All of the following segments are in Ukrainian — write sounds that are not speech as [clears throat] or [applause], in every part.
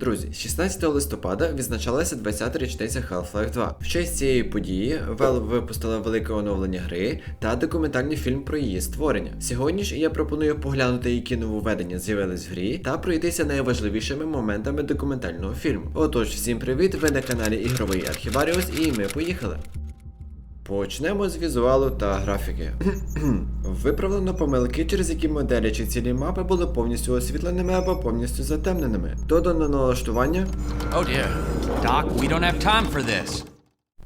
Друзі, 16 листопада відзначалася 20-та річниця Half-Life 2. В честь цієї події Valve випустила велике оновлення гри та документальний фільм про її створення. Сьогодні ж я пропоную поглянути, які нововведення з'явились в грі, та пройтися найважливішими моментами документального фільму. Отож, всім привіт! Ви на каналі Ігровий Архіваріус, і ми поїхали. Почнемо з візуалу та графіки. [clears throat] Виправлено помилки, через які моделі чи цілі мапи були повністю освітленими або повністю затемненими. Додано налаштування. Oh dear. Doc, we don't have time for this.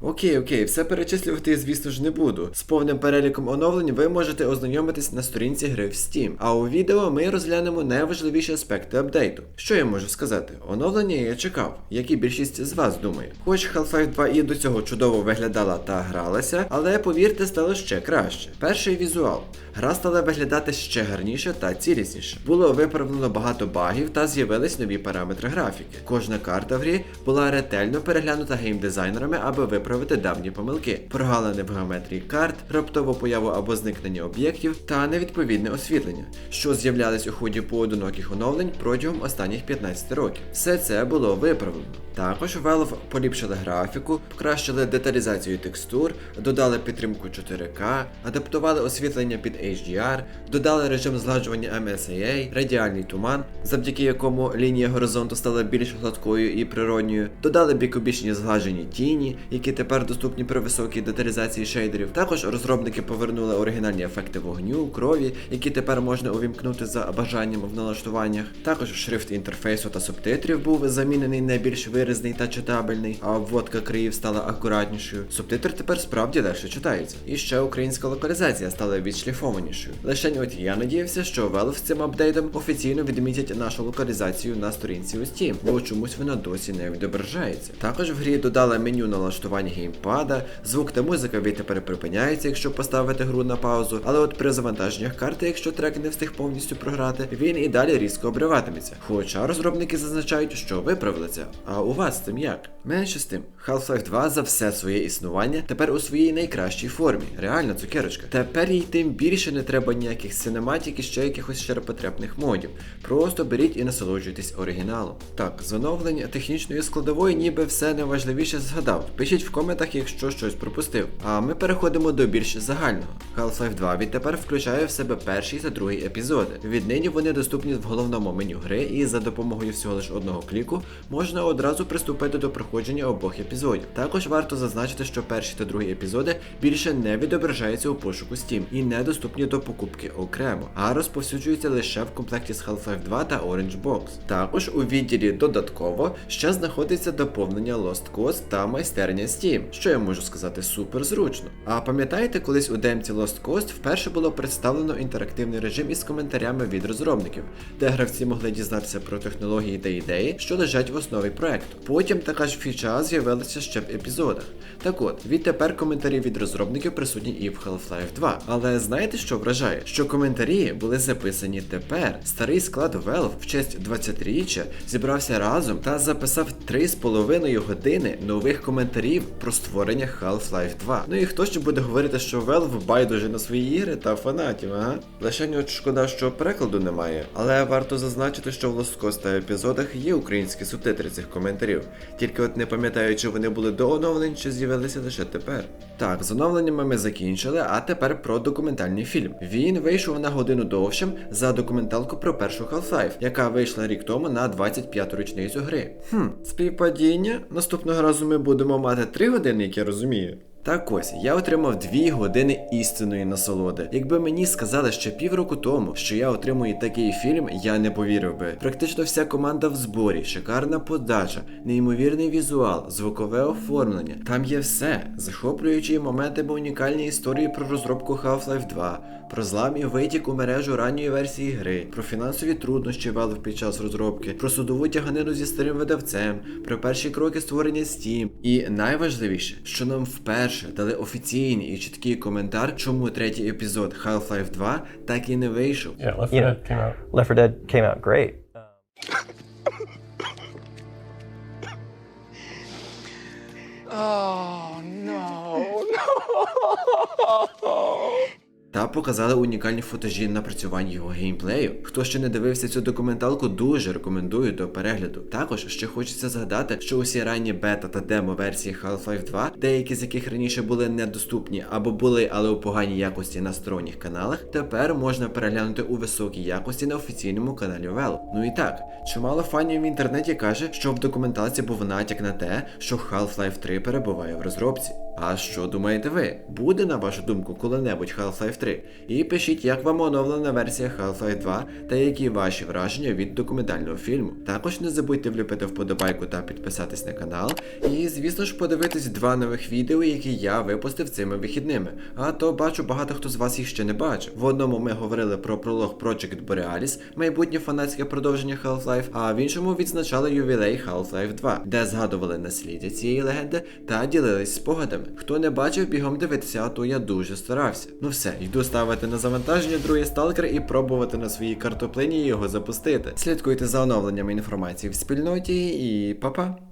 Окей, окей, все перечислювати звісно ж, не буду. З повним переліком оновлень ви можете ознайомитись на сторінці гри в Steam. А у відео ми розглянемо найважливіші аспекти апдейту. Що я можу сказати? Оновлення я чекав, як і більшість з вас думає. Хоч Half-Life 2 і до цього чудово виглядала та гралася, але повірте, стало ще краще. Перший візуал. Гра стала виглядати ще гарніше та цілісніше. Було виправлено багато багів та з'явились нові параметри графіки. Кожна карта в грі була ретельно переглянута геймдизайнерами, аби виправити давні помилки, прогалини в геометрії карт, раптову появу або зникнення об'єктів та невідповідне освітлення, що з'являлись у ході поодиноких оновлень протягом останніх 15 років. Все це було виправлено. Також Valve поліпшили графіку, покращили деталізацію текстур, додали підтримку 4К, адаптували освітлення під HDR, додали режим згладжування MSAA, радіальний туман, завдяки якому лінія горизонту стала більш гладкою і природньою, додали бікубічні зглажені тіні, які тепер доступні при високій деталізації шейдерів. Також розробники повернули оригінальні ефекти вогню, крові, які тепер можна увімкнути за бажанням в налаштуваннях. Також шрифт інтерфейсу та субтитрів був замінений на більш виразний та читабельний, а обводка країв стала акуратнішою. Субтитр тепер справді легше читається. І ще українська локалізація стала відшліфованішою. Лишень от я надіявся, що Valve з цим апдейтом офіційно відмітять нашу локалізацію на сторінці у Steam, бо чомусь вона досі не відображається. Також в грі додали меню налаштувань геймпада, звук та музика відтепер припиняється, якщо поставити гру на паузу, але от при завантаженнях карти, якщо трек не встиг повністю програти, він і далі різко обриватиметься. Хоча розробники зазначають, що виправили. А у вас з цим як? Менше з тим, Half-Life 2 за все своє існування тепер у своїй найкращій формі. Реальна цукерочка. Тепер їй тим більше не треба ніяких синематік і ще якихось ширпотребних модів. Просто беріть і насолоджуйтесь оригіналом. Так, з оновлення технічної складової ніби все найважливіше згадав. Пишіть в коментах, якщо щось пропустив. А ми переходимо до більш загального. Half-Life 2 відтепер включає в себе перший та другий епізоди. Віднині вони доступні в головному меню гри, і за допомогою всього лиш одного кліку можна одразу приступити до проходження обох епізодів. Також варто зазначити, що перші та другі епізоди більше не відображаються у пошуку Steam і не доступні до покупки окремо, а розповсюджуються лише в комплекті з Half-Life 2 та Orange Box. Також у відділі додатково ще знаходиться доповнення Lost Cause та майстерня Steam, що я можу сказати супер зручно. А пам'ятаєте, колись у демці Lost Coast вперше було представлено інтерактивний режим із коментарями від розробників, де гравці могли дізнатися про технології та ідеї, що лежать в основі проекту. Потім така ж фіча з'явилася ще в епізодах. Так от, відтепер коментарі від розробників присутні і в Half-Life 2. Але знаєте, що вражає? Що коментарі були записані тепер. Старий склад Valve в честь 20-річчя зібрався разом та записав 3,5 години нових коментарів про створення Half-Life 2. Ну і хто ще буде говорити, що Valve байдуже на свої ігри та фанатів, ага? Лише от шкода, що перекладу немає, але варто зазначити, що в та епізодах є українські субтитри цих коментарів. Тільки от не пам'ятаю, чи вони були до оновлень, чи з'явилися лише тепер. Так, з оновленнями ми закінчили, а тепер про документальний фільм. Він вийшов на годину довшим за документалку про першу Half-Life, яка вийшла рік тому на 25-ту річницю гри. Хм, співпадіння? Наступного разу ми будемо мати 3 години, як я розумію. Так ось, я отримав 2 години істинної насолоди. Якби мені сказали ще півроку тому, що я отримую такий фільм, я не повірив би. Практично вся команда в зборі, шикарна подача, неймовірний візуал, звукове оформлення. Там є все, захоплюючі моменти бо унікальні історії про розробку Half-Life 2, про злам і витік у мережу ранньої версії гри, про фінансові труднощі Valve під час розробки, про судову тяганину зі старим видавцем, про перші кроки створення Steam. І найважливіше, що нам вперше дали офіційний і чіткий коментар, чому третій епізод Half-Life 2 так і не вийшов. Yeah, Left 4 You know, Dead came out. Left 4 Dead came out great. Oh no, no. Та показали унікальні футажі напрацювань його геймплею. Хто ще не дивився цю документалку, дуже рекомендую до перегляду. Також ще хочеться згадати, що усі ранні бета та демо версії Half-Life 2, деякі з яких раніше були недоступні або були, але у поганій якості на сторонніх каналах, тепер можна переглянути у високій якості на офіційному каналі Valve. Ну і так, чимало фанів в інтернеті каже, що в документації був натяк на те, що Half-Life 3 перебуває в розробці. А що думаєте ви? Буде на вашу думку коли-небудь Half-Life 3? І пишіть, як вам оновлена версія Half-Life 2 та які ваші враження від документального фільму. Також не забудьте вліпити вподобайку та підписатись на канал. І звісно ж подивитись два нових відео, які я випустив цими вихідними. А то бачу, багато хто з вас їх ще не бачив. В одному ми говорили про пролог Project Borealis, майбутнє фанатське продовження Half-Life, а в іншому відзначали ювілей Half-Life 2, де згадували наслідя цієї легенди та ділились спогадами. Хто не бачив, бігом дивитися, а то я дуже старався. Ну все, йду ставити на завантаження другий сталкер і пробувати на своїй картоплині його запустити. Слідкуйте за оновленнями інформації в спільноті і па-па!